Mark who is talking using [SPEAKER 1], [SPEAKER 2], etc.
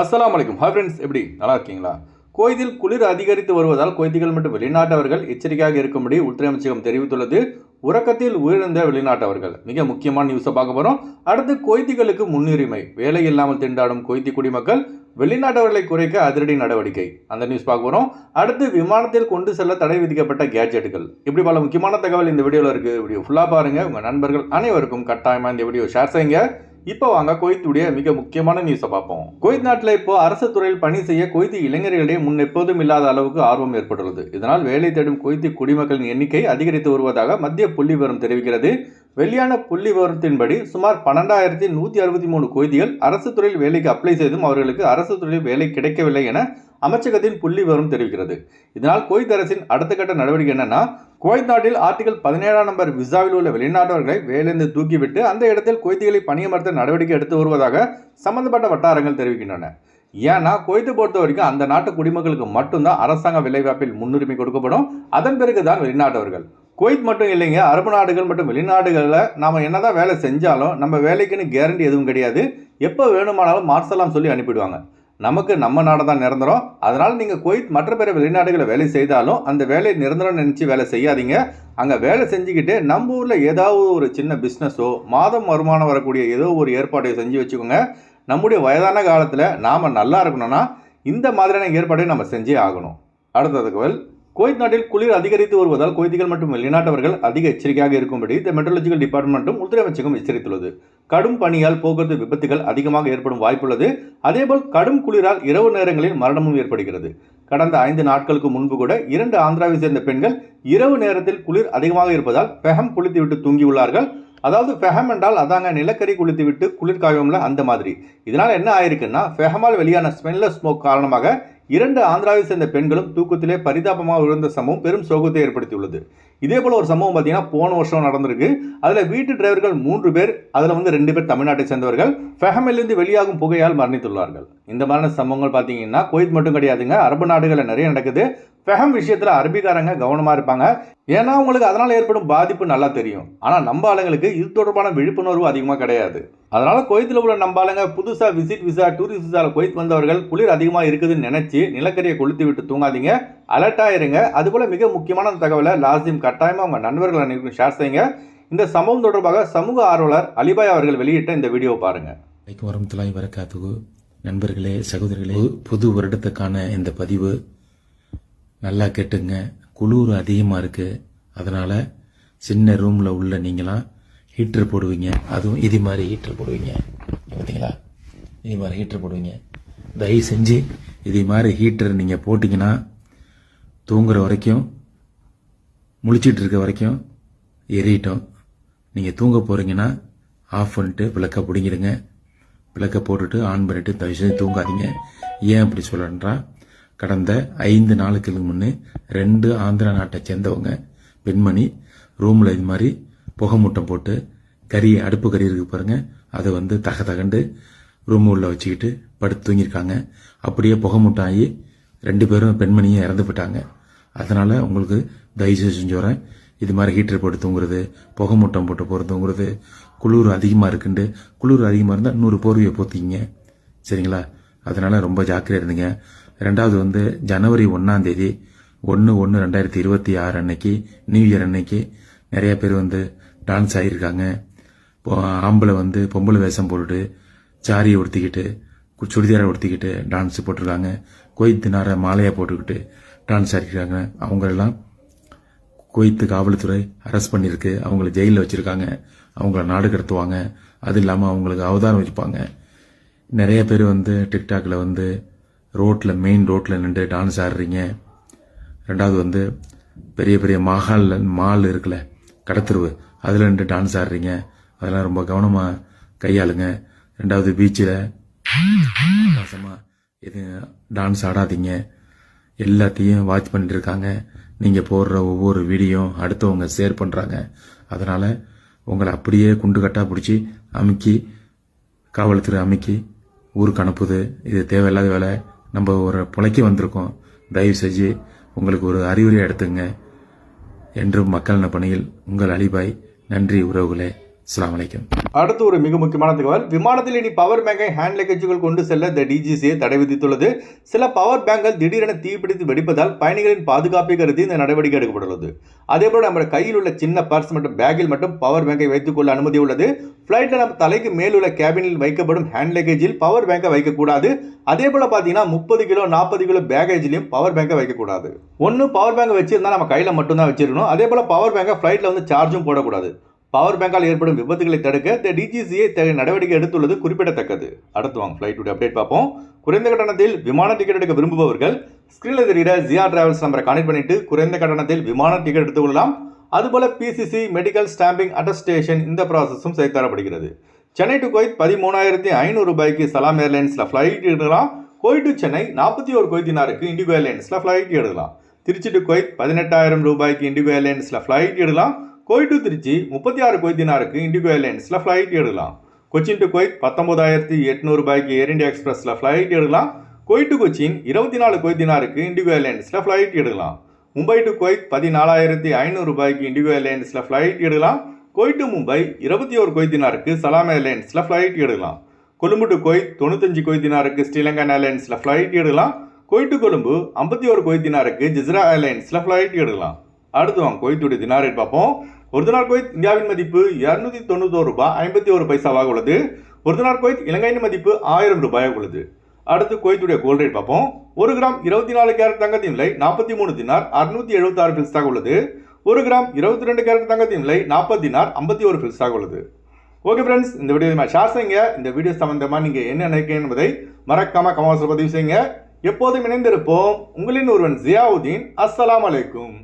[SPEAKER 1] அஸ்லாம் அலைக்கும் hi friends எப்படி? நல்லா இருக்கீங்களா? கோயிலில் குளிர் அதிகரித்து வருவதால் கொய்திகள் மற்றும் வெளிநாட்டவர்கள் எச்சரிக்கையாக இருக்கும்படி உள்துறை அமைச்சகம் தெரிவித்துள்ளது. உறக்கத்தில் உயிரிழந்த வெளிநாட்டவர்கள். மிக முக்கியமான நியூஸை பார்க்க போகிறோம் அடுத்து கொய்திகளுக்கு முன்னுரிமை. வேலை இல்லாமல் திண்டாடும் கொய்தி குடிமக்கள் வெளிநாட்டவர்களை குறைக்க அதிரடி நடவடிக்கை. அந்த நியூஸ் பார்க்க போகிறோம் அடுத்து விமானத்தில் கொண்டு செல்ல தடை விதிக்கப்பட்ட கேட்ஜெட்டுகள் இப்படி பல முக்கியமான தகவல் இந்த வீடியோவில் இருக்குது வீடியோ ஃபுல்லாக பாருங்கள் உங்கள் நண்பர்கள் அனைவருக்கும் கட்டாயமாக இந்த வீடியோ ஷேர் செய்யுங்க. இப்போ வாங்க குவைத்துடைய மிக முக்கியமான நியூஸை பார்ப்போம். குவைத் நாட்டில் இப்போ அரசு துறையில் பணி செய்ய கொய்து இளைஞர்களிடையே முன் எப்போதும் இல்லாத அளவுக்கு ஆர்வம் ஏற்பட்டுள்ளது. இதனால் வேலை தேடும் குவைத்தி குடிமக்களின் எண்ணிக்கை அதிகரித்து வருவதாக மத்திய புள்ளி விவரம் தெரிவிக்கிறது. வெளியான புள்ளி விவரத்தின்படி சுமார் பன்னெண்டாயிரத்தி நூற்றி அறுபத்தி மூணு கொய்திகள் அரசு துறையில் வேலைக்கு அப்ளை செய்தும் அவர்களுக்கு அரசு துறையில் வேலை கிடைக்கவில்லை என அமைச்சகத்தின் புள்ளி விவரம் தெரிவிக்கிறது. இதனால் குவைத் அரசின் அடுத்த கட்ட நடவடிக்கை என்னன்னா குவைத் நாட்டில் ஆர்டிகல் பதினேழாம் நம்பர் விசாவில் உள்ள வெளிநாட்டவர்களை வேலிருந்து தூக்கிவிட்டு அந்த இடத்தில் குவைத்திகளை பணியமர்த்த நடவடிக்கை எடுத்து வருவதாக சம்பந்தப்பட்ட வட்டாரங்கள் தெரிவிக்கின்றன. ஏன்னா குவைத்தை பொறுத்த வரைக்கும் அந்த நாட்டு குடிமக்களுக்கு மட்டும்தான் அரசாங்க வேலைவாய்ப்பில் முன்னுரிமை கொடுக்கப்படும். அதன் பிறகு தான் வெளிநாட்டவர்கள். குவைத் மட்டும் இல்லைங்க அரபு நாடுகள் மற்றும் வெளிநாடுகளில் நாம் என்னதான் வேலை செஞ்சாலும் நம்ம வேலைக்குன்னு கேரண்டி எதுவும் கிடையாது. எப்போ வேணுமானாலும் மார்சலாம் சொல்லி அனுப்பிடுவாங்க. நமக்கு நம்ம நாடு தான் நிரந்தரம். அதனால் நீங்கள் குவைத் மற்ற பிற வெளிநாடுகளில் வேலை செய்தாலும் அந்த வேலையை நிரந்தரம் நினச்சி வேலை செய்யாதீங்க. அங்கே வேலை செஞ்சுக்கிட்டு நம்ம ஊரில் ஏதாவது ஒரு சின்ன பிஸ்னஸோ மாதம் வருமானம் வரக்கூடிய ஏதோ ஒரு ஏற்பாட்டை செஞ்சு வச்சுக்கோங்க. நம்முடைய வயதான காலத்தில் நாம் நல்லா இருக்கணும்னா இந்த மாதிரியான ஏற்பாட்டை நம்ம செஞ்சே ஆகணும். அடுத்த தகவல் குவைத் நாட்டில் குளிர் அதிகரித்து வருவதால் குவைத்திகள் மற்றும் வெளிநாட்டவர்கள் அதிக எச்சரிக்கையாக இருக்கும்படி த மெட்ரலஜிக்கல் டிபார்ட்மெண்ட்டும் உள்துறை அமைச்சகம் எச்சரித்துள்ளது. கடும் பனியால் போக்குவரத்து விபத்துகள் அதிகமாக ஏற்படும் வாய்ப்புள்ளது. அதேபோல் கடும் குளிரால் இரவு நேரங்களில் மரணமும் ஏற்படுகிறது. கடந்த ஐந்து நாட்களுக்கு முன்பு கூட இரண்டு ஆந்திராவை சேர்ந்த பெண்கள் இரவு நேரத்தில் குளிர் அதிகமாக இருப்பதால் பெஹம் குளித்துவிட்டு தூங்கியுள்ளார்கள். அதாவது ஃபெஹம் என்றால் அதாங்க நிலக்கரி குளித்து விட்டு குளிர் காயவும்ல அந்த மாதிரி. இதனால் என்ன ஆயிருக்குன்னா ஃபெஹமால் வெளியான ஸ்மெல்ல ஸ்மோக் காரணமாக இரண்டு ஆந்திராவை சேர்ந்த பெண்களும் தூக்கத்திலே பரிதாபமாக விழுந்த சம்பவம் பெரும் சோகத்தை ஏற்படுத்தியுள்ளது. இதே போல ஒரு சம்பவம் பார்த்தீங்கன்னா போன வருஷம் நடந்திருக்கு. அதில் வீட்டு டிரைவர்கள் மூன்று பேர் அதில் வந்து ரெண்டு பேர் தமிழ்நாட்டை சேர்ந்தவர்கள். ஃபெஹமிலிருந்து வெளியாகும் புகையால் மரணித்துள்ளார்கள். இந்த மாதிரியான சம்பவங்கள் பார்த்தீங்கன்னா குவைத் மட்டும் கிடையாதுங்க. அரபு நாடுகளில் நிறைய நடக்குது. ஃபெஹம் விஷயத்தில் அரபிக்காரங்க கவனமாக இருப்பாங்க. ஏன்னா உங்களுக்கு அதனால் ஏற்படும் பாதிப்பு நல்லா தெரியும். ஆனால் நம்ம ஆளுங்களுக்கு இது தொடர்பான விழிப்புணர்வு அதிகமாக கிடையாது. அதனால் குவைத்தில் உள்ள நம்ம ஆளுங்க புதுசாக விசிட் விசா டூரிஸ்ட் விசாவில் குவைத் வந்தவர்கள் குளிர் அதிகமாக இருக்குதுன்னு நினச்சி நிலக்கரியை கொளுத்து விட்டு தூங்காதீங்க. அலர்ட்டாக இருங்க. அதுபோல் மிக முக்கியமான தகவலை லாசிம் கட்டாயமாக உங்கள் நண்பர்கள் அனைவருக்கும் ஷேர் செய்யுங்க. இந்த சம்பவம் தொடர்பாக சமூக ஆர்வலர் அலிபாய் அவர்கள் வெளியிட்ட இந்த வீடியோ பாருங்கள்
[SPEAKER 2] வலைக்கம் வரமத்துலாய் வரக்காத்துகு. நண்பர்களே சகோதரர்களே புது வருடத்துக்கான இந்த பதிவு நல்லா கேட்டுங்க. குளிர் அதிகமாக இருக்குது அதனால் சின்ன ரூமில் உள்ள நீங்களாம் ஹீட்டர் போடுவீங்க. அதுவும் இது மாதிரி ஹீட்டர் போடுவீங்க. பார்த்தீங்களா இது மாதிரி ஹீட்டர் போடுவீங்க. தயவு செஞ்சு இது மாதிரி ஹீட்டர் நீங்கள் போட்டிங்கன்னா தூங்குற வரைக்கும் முழிச்சிட்டு இருக்க வரைக்கும் எரியட்டும். நீங்கள் தூங்க போகிறீங்கன்னா ஆஃப் பண்ணிட்டு விளக்க பிடிங்கிடுங்க. விளக்க போட்டுட்டு ஆன் பண்ணிட்டு தயவு செஞ்சு தூங்காதீங்க. ஏன் அப்படி சொல்லணுன்றா கடந்த ஐந்து நாளுக்கு முன்னே ரெண்டு ஆந்திரா நாட்டை சேர்ந்தவங்க பெண்மணி ரூமில் இது மாதிரி புகை மூட்டம் போட்டு கறி அடுப்பு கறி இருக்கு பாருங்க. அதை வந்து தக தகண்டு ரூம் உள்ள வச்சுக்கிட்டு படுத்து தூங்கியிருக்காங்க. அப்படியே புகை மூட்டம் ஆகி ரெண்டு பேரும் பெண்மணியும் இறந்து போயிட்டாங்க. அதனால உங்களுக்கு தயவு செஞ்சு வரேன் இது மாதிரி ஹீட்டர் போட்டு தூங்குறது புகை மூட்டம் போட்டு போகிற தூங்குறது குளிர் அதிகமாக இருக்குண்டு. குளிர் அதிகமாக இருந்தால் நூறு போர்வையை போத்திங்க சரிங்களா? அதனால ரொம்ப ஜாக்கிரதையாக இருந்தீங்க. ரெண்டாவது வந்து ஜனவரி ஒன்றாந்தேதி ஒன்று ஒன்று ரெண்டாயிரத்தி இருபத்தி ஆறு அன்னைக்கு நியூ இயர் அன்னைக்கு நிறையா பேர் வந்து டான்ஸ் ஆகியிருக்காங்க. இப்போ ஆம்பளை வந்து பொம்பளை வேஷம் போட்டுட்டு சாரியை உடுத்திக்கிட்டு சுடிதாரை உடுத்திக்கிட்டு டான்ஸ் போட்டிருக்காங்க. கொய்த் மாலையாக மாலையை போட்டுக்கிட்டு டான்ஸ் ஆடிருக்காங்க அவங்களெல்லாம் குவைத்து காவல்துறை அரெஸ்ட் பண்ணியிருக்கு. அவங்கள ஜெயிலில் வச்சுருக்காங்க. அவங்கள நாடு கடத்துவாங்க. அது இல்லாமல் அவங்களுக்கு அவதாரம் வச்சுப்பாங்க நிறைய பேர் வந்து டிக்டாக்ல வந்து ரோட்டில் மெயின் ரோட்டில் நின்று டான்ஸ் ஆடுறீங்க. ரெண்டாவது வந்து பெரிய பெரிய மஹாலில் மால் இருக்குல்ல கடத்தருவு. அதில் நின்று டான்ஸ் ஆடுறீங்க. அதெல்லாம் ரொம்ப கவனமாக கையாளுங்க. ரெண்டாவது பீச்சில் ஆபாசமாக எது டான்ஸ் ஆடாதீங்க. எல்லாத்தையும் வாட்ச் பண்ணிட்டு இருக்காங்க. நீங்கள் போடுற ஒவ்வொரு வீடியோ அடுத்தவங்க ஷேர் பண்ணுறாங்க அதனால் உங்களை அப்படியே குண்டு கட்டாக பிடிச்சி அமுக்கி காவல்துறை அமுக்கி ஊருக்கு அனுப்புது. இது தேவையில்லாத வேலை. நம்ம ஒரு பிழைக்க வந்திருக்கோம். தயவு செஞ்சு உங்களுக்கு ஒரு அறிவுரை எடுத்துங்க. என்று மக்கள் பணியில் உங்கள் அலிபாய் நன்றி உறவுகளே. அஸ்லாம் வலைக்கம்
[SPEAKER 1] அடுத்து ஒரு மிக முக்கியமான தகவல் விமானத்தில் இனி பவர் பேங்கை ஹேண்ட் லக்கேஜுகள் கொண்டு செல்ல த டிஜிசியை தடை விதித்துள்ளது. சில பவர் பேங்குகள் திடீரென தீப்பிடித்து வெடிப்பதால் பயணிகளின் பாதுகாப்பை கருதி இந்த நடவடிக்கை எடுக்கப்பட்டுள்ளது. அதேபோல் நம்ம கையில் உள்ள சின்ன பர்ஸ் மற்றும் பேக்கில் மட்டும் பவர் பேங்கை வைத்துக்கொள்ள அனுமதி உள்ளது. ஃப்ளைட்டில் நம்ம தலைக்கு மேல் உள்ள கேபினில் வைக்கப்படும் ஹேண்ட் லக்கேஜில் பவர் பேங்கை வைக்கக்கூடாது. அதே போல் பார்த்தீங்கன்னா முப்பது கிலோ நாற்பது கிலோ பேகேஜ்லையும் பவர் பேங்கை வைக்கக்கூடாது. ஒன்று பவர் பேங்கை வச்சிருந்தா நம்ம கையில் மட்டும்தான் வச்சிருக்கணும். அதே போல் பவர் பேங்கை ஃப்ளைட்டில் வந்து சார்ஜும் போடக்கூடாது. பவர் பேங்கால் ஏற்படும் விபத்துகளை தடுக்க இந்த டிஜிசிஏ தகுந்த நடவடிக்கை எடுத்துள்ளது குறிப்பிடத்தக்கது. அடுத்து வாங்க ஃப்ளைட்டுடைய அப்டேட் பார்ப்போம். குறைந்த கட்டணத்தில் விமான டிக்கெட் எடுக்க விரும்புபவர்கள் ஸ்க்ரீனில் தெரிகிற ஜியா டிராவல்ஸ் நம்பரை கனெக்ட் பண்ணிட்டு குறைந்த கட்டணத்தில் விமான டிக்கெட் எடுத்து கொள்ளலாம். அதுபோல பிசிசி மெடிக்கல் ஸ்டாம்பிங் அட்டஸ்டேஷன் இந்த ப்ராசஸும் செய்து தரப்படுகிறது. சென்னை டு குவைத் பதிமூணாயிரத்தி ஐநூறு ரூபாய்க்கு சலாம் ஏர்லைன்ஸில் ஃப்ளைட் எடுக்கலாம். கோயிட் டு சென்னை நாற்பத்தி ஒரு கொய்தினாருக்கு இண்டிகோ ஏர்லைன்ஸில் ஃப்ளைட் எடுக்கலாம். திருச்சி டு குவைத் பதினெட்டாயிரம் ரூபாய்க்கு இண்டிகோ ஏர்லைன்ஸில் ஃப்ளைட் எடுக்கலாம். கோய் டு திருச்சி முப்பத்தி ஆறு கொய்தினாருக்கு இண்டிகோ ஏர்லைன்ஸில் ஃப்ளைட் எடுக்கலாம். கொச்சின் டு குவைத் பத்தொன்பதாயிரத்தி எட்நூறு ரூபாய்க்கு ஏர் இண்டியா எக்ஸ்பிரஸில் ஃப்ளைட் எடுக்கலாம். கோய் டு கொச்சின் இருபத்தி நாலு கொய்தினாருக்கு இண்டிகோ ஏர்லைன்ஸில் ஃப்ளைட் எடுக்கலாம். மும்பை டு குவைத் பதினாலாயிரத்தி ஐநூறு ரூபாய்க்கு இண்டிகோ ஏர்லைன்ஸில் ஃப்ளைட் எடுக்கலாம். கோய் டு மும்பை இருபத்தி ஒரு கொய்தினாருக்கு சலாம் ஏர்லைன்ஸில் ஃப்ளைட் எடுக்கலாம். கொழும்பு டு குவைத் தொண்ணூத்தஞ்சு கொய்தினாருக்கு ஸ்ரீலங்கன் ஏர்லைன்ஸில் ஃப்ளைட் எடுக்கலாம். கோய் டு கொழும்பு ஐம்பத்தி ஒரு கொய்தினாருக்கு ஜிஸ்ரா ஏர்லைன்ஸில் ஃப்ளைட் எடுக்கலாம். அடுத்து வாங்க கொய்த்துடைய தினார் ரேட் பார்ப்போம். ஒரு தினார் குவைத் இந்தியாவின் மதிப்பு இரநூத்தி தொண்ணூத்தோரு ரூபாய் ஐம்பத்தி ஒரு பைசாவாக உள்ளது. ஒரு தினார் குவைத் இலங்கையின் மதிப்பு ஆயிரம் ரூபாயாக உள்ளது. அடுத்து குவைத்துடைய கோல்ட் ரேட் பார்ப்போம். ஒரு கிராம் இருபத்தி நாலு கேரட் தங்கத்தின் விலை நாற்பத்தி மூணு தினார் அறுநூத்தி எழுபத்தாறு பில்ஸாக உள்ளது. ஒரு கிராம் இருபத்தி ரெண்டு கேரட் தங்கத்தின் விலை நாற்பது தினார் ஐம்பத்தி ஒரு பில்ஸாக உள்ளது. ஓகே ஃப்ரெண்ட்ஸ் இந்த வீடியோ ஷேர் செய்யுங்க. இந்த வீடியோ சம்பந்தமாக நீங்கள் என்ன நினைக்கிறீங்க என்பதை மறக்காம கமாசில் பதிவு செய்யுங்க. எப்போதும் இணைந்திருப்போம். உங்களின் ஒருவன் ஜியாவுதீன். அஸ்லாம் அலைக்கும்.